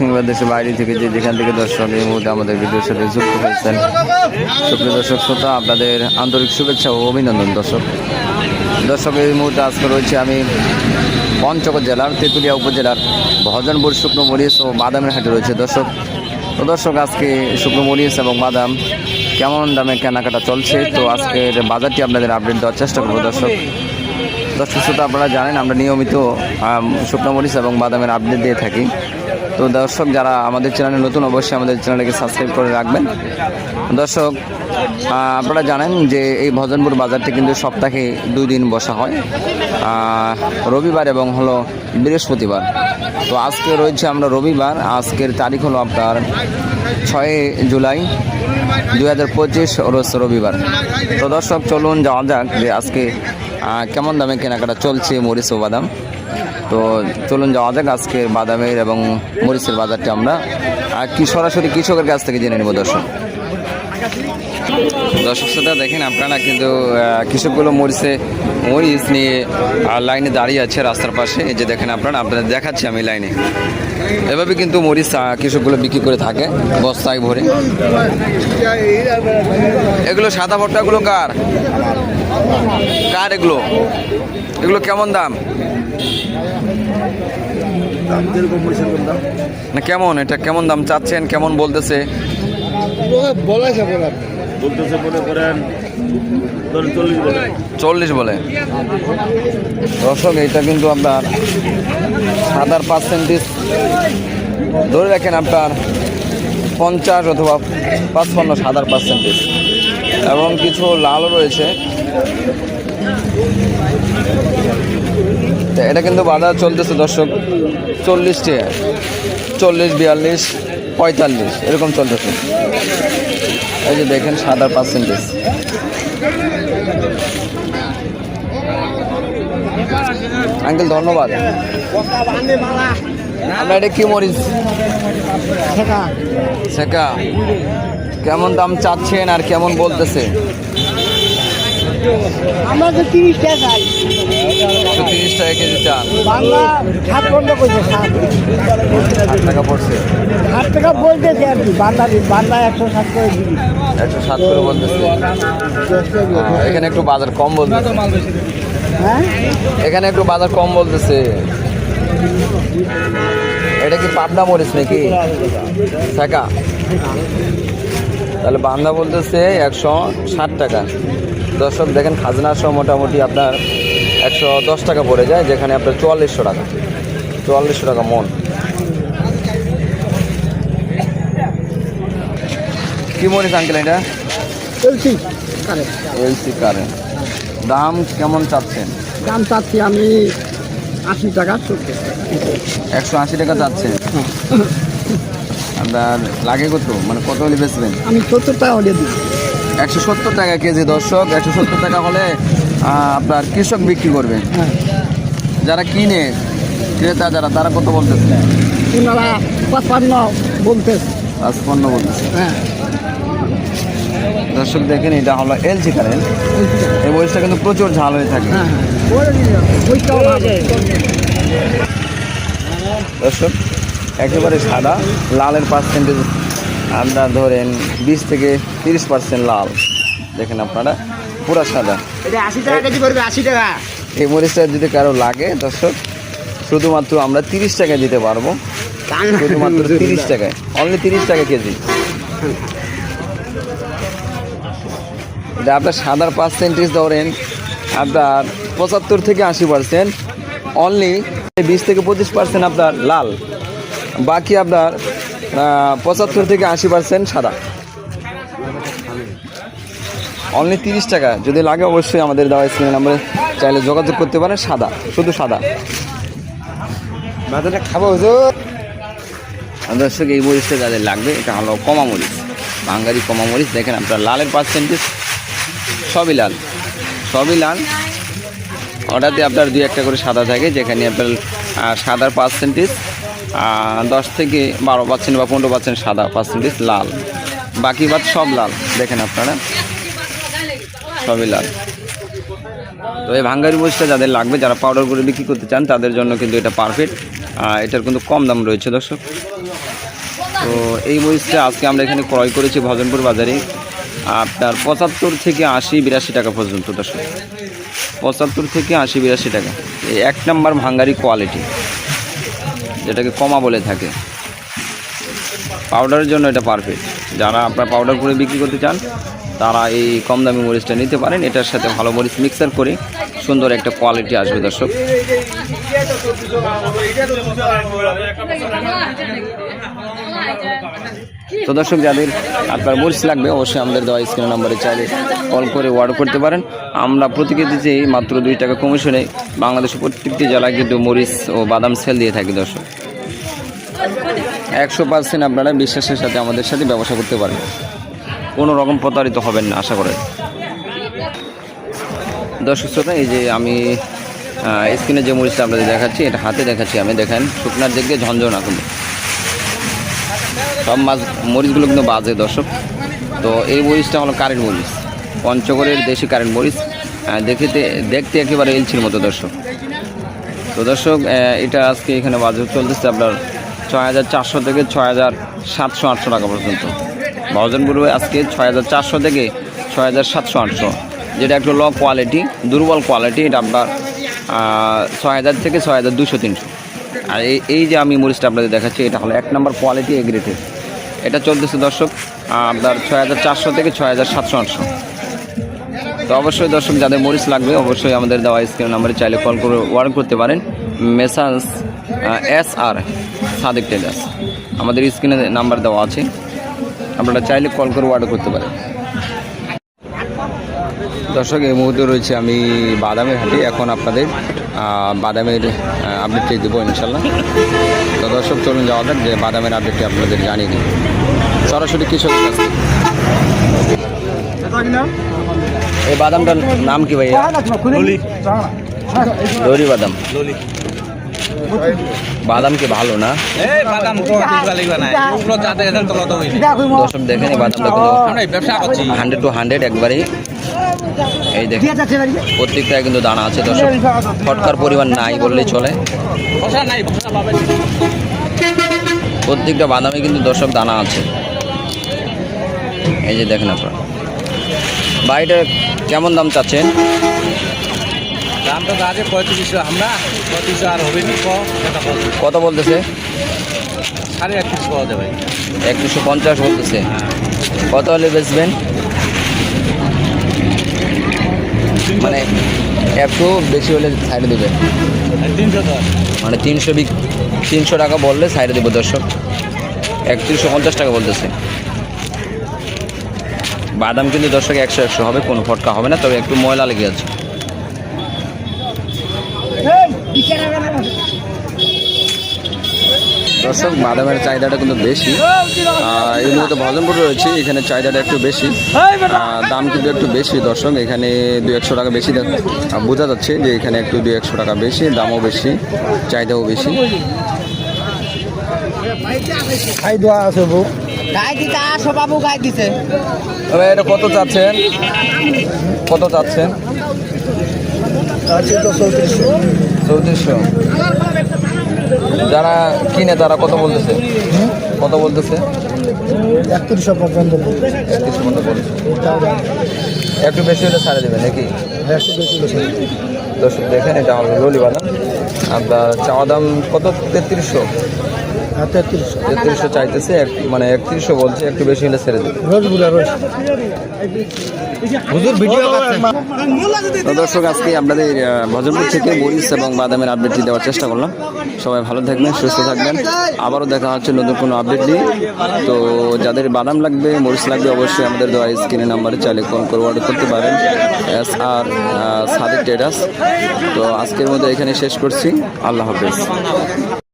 বাংলাদেশের বাইরে থেকে যে যেখান থেকে দর্শক এই মুহূর্তে আমাদের ভিডিওর সাথে যুক্ত হয়েছেন। সুপ্রিয় দর্শক, শ্রোতা, আপনাদের আন্তরিক শুভেচ্ছা ও অভিনন্দন, দর্শক। দর্শক, এই মুহূর্তে আজকে রয়েছে আমি পঞ্চগড় জেলার, তেঁতুলিয়া উপজেলার ভজনপুর শুকনো মরিচ ও বাদামের হাটে রয়েছে, দর্শক। তো দর্শক, আজকে শুকনো মরিচ এবং বাদাম কেমন দামে কেনাকাটা চলছে? তো আজকের বাজারটি আপনাদের আপডেট দেওয়ার চেষ্টা করব, দর্শক। দর্শক, শ্রোতা, আপনারা জানেন, আমরা নিয়মিত শুকনো মরিচ এবং বাদামের আপডেট দিয়ে থাকি। তো দর্শক, যারা আমাদের চ্যানেলে নতুন, অবশ্যই আমাদের চ্যানেলকে সাবস্ক্রাইব করে রাখবেন। দর্শক আপনারা জানেন যে এই ভজনপুর বাজারটি কিন্তু সপ্তাহে দুই দিন বসা হয়। রবিবার এবং হলো বৃহস্পতিবার। তো আজকে রয়েছে আমরা রবিবার, আজকের তারিখ হলো আপনার ছয় জুলাই দুই হাজার পঁচিশ, রোজ রবিবার। তো দর্শক, চলুন যাওয়া যাক যে আজকে কেমন দামে কেনাকাটা চলছে মরিচ ও বাদাম। তো চলুন যাওয়া যাক আজকে বাদামের এবং মরিচের বাজারটা আমরা। আর কি সরাসরি কৃষকের কাছ থেকে জেনে নেব, দর্শক? দর্শক শ্রোতা, দেখেন আপনারা কিন্তু কৃষকগুলো মরিচে, মরিচ নিয়ে লাইনে দাঁড়িয়ে আছে রাস্তার পাশে। এই যে দেখেন আপনারা, আপনাদের দেখাচ্ছি আমি লাইনে। এভাবে কিন্তু মরিচ কৃষকগুলো বিক্রি করে থাকে বস্তায় ভরে। এগুলো সাদা ভট্টাগুলো কার? কার এগুলো? এগুলো কেমন দাম? না কেমন? এটা কেমন দাম চাচ্ছেন? কেমন বলতেছে? বলেছে বলে বলতেছে মনে করেন চল্লিশ বলে। চল্লিশ বলে? দর্শক এটা কিন্তু আপনার সাদার পার্সেন্টেজ ধরে রাখেন আপনার পঞ্চাশ অথবা পাঁচপান্ন সাদার পার্সেন্টেজ এবং কিছু লালও রয়েছে। তো এটা কিন্তু বাজার চলতেছে দর্শক। চল্লিশ টাকা চল্লিশ বিয়াল্লিশ পঁয়তাল্লিশ এরকম চলতেছে। এই যে দেখেন সাদার পার্সেন্টেজ আঙ্কেল ধন্যবাদ। আমরা এটা কি মরিচ? শেখা। কেমন দাম চাচ্ছেন আর কেমন বলতেছে? আমরা তো তিরিশ টাকা তিরিশ টাকা কেজি বাংলা বন্ধ করছে টাকা পড়ছে। টাকা বলতেছে আর কি বাংলা বাংলা একশো সাত করে একশো সাত করে বলতেছে। এখানে একটু বাজার কম বলতেছে। হ্যাঁ? এখানে একটু বাজার কম বলতেছে। এটা কি পাবনা মরিচ নাকি? শেখা তাহলে বান্দা বলতেছে একশো ষাট টাকা। দর্শক দেখেন খাজনা সহ মোটামুটি আপনার একশো দশ টাকা পড়ে যায় যেখানে আপনার চুয়াল্লিশশো টাকা। চুয়াল্লিশশো টাকা মন। কি মরিচ আঙ্কেল এটা? চলছি কারে এলসি কারেন্ট দাম কেমন চাচ্ছেন? দাম চাচ্ছি আমি আশি টাকা একশো আশি টাকা চাচ্ছে। আপনার লাগে কত? মানে কত হলে বেচবেন? আমি সত্তর টাকা হলে দিই একশো সত্তর টাকা কেজি দর্শক একশো সত্তর টাকা হলে আপনার কৃষক বিক্রি করবে। হ্যাঁ। যারা কিনে ক্রেতা যারা তারা কত বলতেছে? ওনারা পাঁচপান্ন বলতেছে। পাঁচপন্ন বলতেছে। হ্যাঁ। দর্শক দেখেন এটা হলো এলজি কারেন্ট। এই বয়সটা কিন্তু প্রচুর ঝাল হয়ে থাকে। হ্যাঁ হ্যাঁ। দর্শক একেবারে সাদা লালের পার্সেন্টেজ আপনার ধরেন বিশ থেকে তিরিশ পার্সেন্ট লাল। দেখেন আপনারা। পুরা সাদা। এটা আশি টাকা কেজি পড়বে আশি টাকা। এই মরিচটা যদি কারও লাগে দর্শক শুধুমাত্র আমরা তিরিশ টাকায় দিতে পারব। শুধুমাত্র তিরিশ টাকায়। অনলি তিরিশ টাকা কেজি। এটা আপনার সাদার পার্সেন্টেজ ধরেন আপনার পঁচাত্তর থেকে আশি পার্সেন্ট অনলি বিশ থেকে পঁচিশ পার্সেন্ট আপনার লাল। বাকি আপনার পঁচাত্তর থেকে আশি পার্সেন্ট সাদা। অনলি তিরিশ টাকা। যদি লাগে অবশ্যই আমাদের দেওয়া স্ক্রিন নাম্বারে চাইলে যোগাযোগ করতে পারেন। সাদা, শুধু সাদা। বাজারটা খাব দর্শক, এই মরিচটা যাদের লাগবে, এটা হলো কমা মরিচ। বাঙ্গালি কমা মরিচ। দেখেন আপনার লালের পার্সেন্টেজ সবই লাল। সবই লাল। ওটাতে আপনার দুই একটা করে সাদা থাকে, যেখানে আপনার সাদার পার্সেন্টেজ দশ থেকে বারো পার্সেন্ট বা পনেরো পার্সেন্ট সাদা পার্সেন্টেজ লাল। বাকি বাদ সব লাল। দেখেন আপনারা। সবই লাল তো এই ভাঙ্গারি মরিচটা যাদের লাগবে, যারা পাউডার করে বিক্রি করতে চান, তাদের জন্য কিন্তু এটা পারফেক্ট এটার কিন্তু কম দাম রয়েছে দর্শক। তো এই মরিচটা আজকে আমরা এখানে ক্রয় করেছি ভজনপুর বাজারে। আপনার পঁচাত্তর থেকে আশি বিরাশি টাকা পর্যন্ত দর্শক। পঁচাত্তর থেকে আশি বিরাশি টাকা। এই এক নাম্বার ভাঙ্গারি কোয়ালিটি যেটাকে কমা বলে থাকে। পাউডারের জন্য এটা পারফেক্ট যারা আপনার পাউডার করে বিক্রি করতে চান তারা এই কম দামি মরিচটা নিতে পারেন। এটার সাথে ভালো মরিচ মিক্সার করে সুন্দর একটা কোয়ালিটি আসবে, দর্শক। তো দর্শক, যাদের আপনার মরিচ লাগবে, অবশ্যই আমাদের দেওয়া স্ক্রিন নাম্বারে চাইলে কল করে অর্ডার করতে পারেন। আমরা প্রতি কেজিতে মাত্র দুই টাকা কমিশনে। বাংলাদেশের প্রত্যেকটি জেলায় কিন্তু মরিচ ও বাদাম সেল দিয়ে থাকি, দর্শক। একশো পার্সেন্ট আপনারা বিশ্বাসের সাথে আমাদের সাথে ব্যবসা করতে পারেন কোনো রকম প্রতারিত হবেন না, আশা করেন। দর্শক শ্রোতা, এই যে আমি স্ক্রিনে যে মরিচটা আপনাদের দেখাচ্ছি, এটা হাতে দেখাচ্ছি আমি, দেখেন, শুকনার দিক ঝঞ্ঝনা কিন্তু সব মাছ, মরিচগুলো কিন্তু বাজে দর্শক। তো এই মরিচটা হলো কারেন্ট মরিচ, পঞ্চগড়ের দেশি কারেন্ট মরিচ। দেখিতে, দেখতে একেবারে এলছির মতো দর্শক। তো দর্শক এটা আজকে এখানে বাজার চলতেছে আপনার ছয় হাজার চারশো থেকে ছয় হাজার সাতশো আটশো টাকা পর্যন্ত। ভজনপুরে আজকে ছয় হাজার চারশো থেকে ছয় হাজার সাতশো আটশো। যেটা একটু লো কোয়ালিটি দুর্বল কোয়ালিটি এটা আপনার ছয় হাজার থেকে ছয় হাজার দুশো তিনশো। আর এই এই যে আমি মরিচটা আপনাদের দেখাচ্ছি, এটা হলো এক নম্বর কোয়ালিটি এগ্রেটেড এটা চলতেছে দর্শক আপনার ছয় হাজার চারশো থেকে ছয় হাজার সাতশো আটশো। তো অবশ্যই দর্শক, যাদের মরিচ লাগবে, অবশ্যই আমাদের দেওয়া স্ক্রিন নাম্বারে চাইলে কল করে অর্ডার করতে পারেন। Messrs S R Sadek tailors. আমাদের স্ক্রিনে নাম্বার দেওয়া আছে। আপনারা চাইলে কল করে অর্ডার করতে পারেন। দর্শক এই মুহূর্তে রয়েছে আমি বাদামের হাটে। এখন আপনাদের বাদামের আপডেটটি দেবো ইনশাল্লাহ তো দর্শক চলুন যাওয়া যাক যে বাদামের আপডেটটি আপনাদের জানিয়ে দিই। সরাসরি কৃষকের কাছ। এই বাদামটার নাম কি ভাইয়া? দড়ি বাদাম। বাদাম কি ভালো না? দর্শক দেখেন এই বাদামটা হান্ড্রেড টু হান্ড্রেড একবারেই। এই দেখেন প্রত্যেকটায় কিন্তু দানা আছে দর্শক। ফটকার পরিমাণ নাই বললেই চলে। প্রত্যেকটা বাদামে কিন্তু দর্শক দানা আছে। এই যে দেখেন আপনারা। বাড়িটা কেমন দাম চাচ্ছেন? দাম তো আছে পঁয়ত্রিশশো আমরা পঁয়ত্রিশশো আর হবে নি। কত বলতেছে? সাড়ে একত্রিশ পাওয়া যাবে একশো পঞ্চাশ বলতেছে। কত হলে বেচবেন? মানে একটু বেশি হলে সাইডে দেবে মানে তিনশো বিক তিনশো টাকা বললে সাইডে দেবো দর্শক। একত্রিশশো পঞ্চাশ টাকা বলতেছে। বাদাম কিন্তু দর্শক একশো একশো হবে কোনো ফটকা হবে না তবে একটু ময়লা লেগে আছে। দর্শক বাদামের চাহিদাটা কিন্তু বেশি। এই মুহূর্তে ভজনপুর রয়েছে এখানে চাহিদাটা একটু বেশি। দাম কিন্তু একটু বেশি দর্শক এখানে দু একশো টাকা বেশি বোঝা যাচ্ছে যে এখানে একটু দু একশো টাকা বেশি দামও বেশি চাহিদাও বেশি। খাই দেওয়া আছে বউ। গাই দিতে আসো বাবু গাই দিতে। তবে এটা কত চাচ্ছেন? কত চাচ্ছেন? চৌত্রিশশো। চৌত্রিশশো। যারা কিনে তারা কত বলতেছে? কত বলতেছে? একত্রিশশো পর্যন্ত একত্রিশশো মতো বলছে একটু বেশি হলে ছাড়ে দেবে নাকি? একটু বেশি দর্শক দেখেন এটা হবে লোলি বাদাম আপনার চাওয়া দাম কত? তেত্রিশশো। তেত্রিশশো চাইতেছে এক মানে একত্রিশশো বলছে একটু বেশি হলে ছেড়ে দেবে। দর্শক আজকে আপনাদের ভজনপুর থেকে মরিচ এবং বাদামের আপডেটটি দেওয়ার চেষ্টা করলাম। সবাই ভালো থাকবেন সুস্থ থাকবেন। আবারও দেখা হচ্ছে নতুন কোনো আপডেট দিয়ে তো যাদের বাদাম লাগবে মরিচ লাগবে অবশ্যই আমাদের দেওয়া স্ক্রিনের নাম্বারে চাইলে কল করে অর্ডার করতে পারেন। এস আর সাদিক টেরাস তো আজকের মধ্যে এখানে শেষ করছি। আল্লাহ হাফেজ।